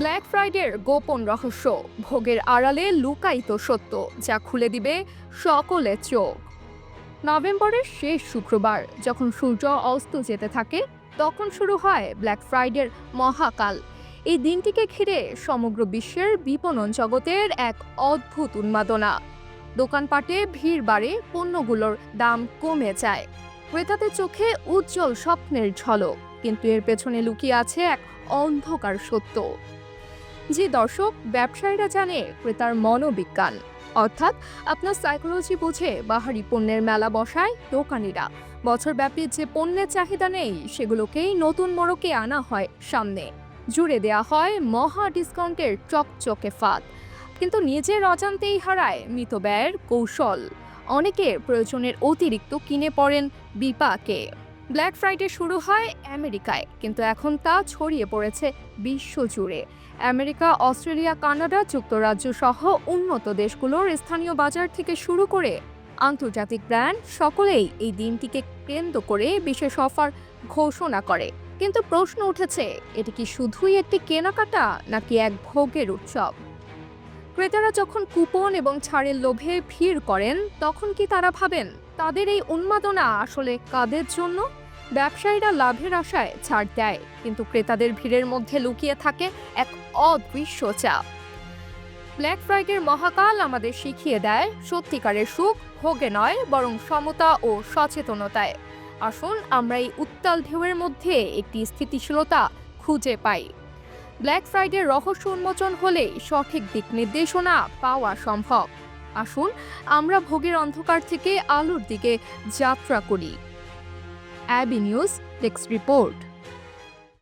Black ফ্রাইডের গোপন রহস্য। ভোগের আড়ালে লুকায়িত সত্য, যা খুলে দিবে সকলের চোখ। নভেম্বরের শেষ শুক্রবার, যখন সূর্য অস্ত যেতে থাকে, তখন শুরু হয় ব্ল্যাক ফ্রাইডের মহাকাল। এই দিনটিকে ঘিরে সমগ্র বিশ্বের বিপণন জগতের এক অদ্ভুত উন্মাদনা। দোকানপাটে ভিড় বাড়ে, পণ্যগুলোর দাম কমে যায়। ক্রেতাদের চোখে উজ্জ্বল স্বপ্নের ঝলক, কিন্তু এর পেছনে লুকিয়ে আছে এক অন্ধকার সত্য। যে দর্শক, ব্যবসায়ীরা জানে ক্রেতার মনোবিজ্ঞান। অর্থাৎ আপনার সাইকোলজি বুঝে বাহারি পণ্যের মেলা বসায় দোকানিরা। বছরব্যাপী যে পণ্যের চাহিদা নেই, সেগুলোকেই নতুন মোড়কে আনা হয় সামনে। জুড়ে দেয়া হয় মহা ডিসকাউন্টের চকচকে ফাঁদ। কিন্তু নিজের অজান্তেই হারায় মৃত ব্যয়ের কৌশল। অনেকে প্রয়োজনের অতিরিক্ত কিনে পড়েন বিপাকে। ব্ল্যাক ফ্রাইডে শুরু হয় আমেরিকায়, কিন্তু এখন তা ছড়িয়ে পড়েছে বিশ্বজুড়ে। আমেরিকা, অস্ট্রেলিয়া, কানাডা যুক্তরাজ্য সহ উন্নত দেশগুলোর স্থানীয় বাজার থেকে শুরু করে আন্তর্জাতিক ব্র্যান্ড সকলেই এই দিনটিকে কেন্দ্র করে বিশেষ অফার ঘোষণা করে। কিন্তু প্রশ্ন উঠেছে, এটি কি শুধুই একটি কেনাকাটা নাকি এক ভোগের উৎসব? ক্রেতারা যখন কুপন এবং ছাড়ের লোভে ভিড় করেন, তখন কি তারা ভাবেন, তাদের এই উন্মাদনা আসলে কাদের জন্য? ব্যবসায়ীরা লাভের আশায় ছাড় দেয়, কিন্তু ক্রেতাদের ভিড়ের মধ্যে লুকিয়ে থাকে এক অদৃশ্য চাপ। ব্ল্যাক ফ্রাইডের মহাকাল আমাদের শিখিয়ে দেয়, সত্যিকারের সুখ ভোগে নয়, বরং সমতা ও সচেতনতায়। আসুন আমরা এই উত্তাল ঢেউয়ের মধ্যে একটি স্থিতিশীলতা খুঁজে পাই। ব্ল্যাক ফ্রাইডে রহস্য উন্মোচন হলে সঠিক দিক নির্দেশনা পাওয়া সম্ভব। আসুন, আমরা ভোগের অন্ধকার থেকে আলোর দিকে যাত্রা করি। Abby news desk report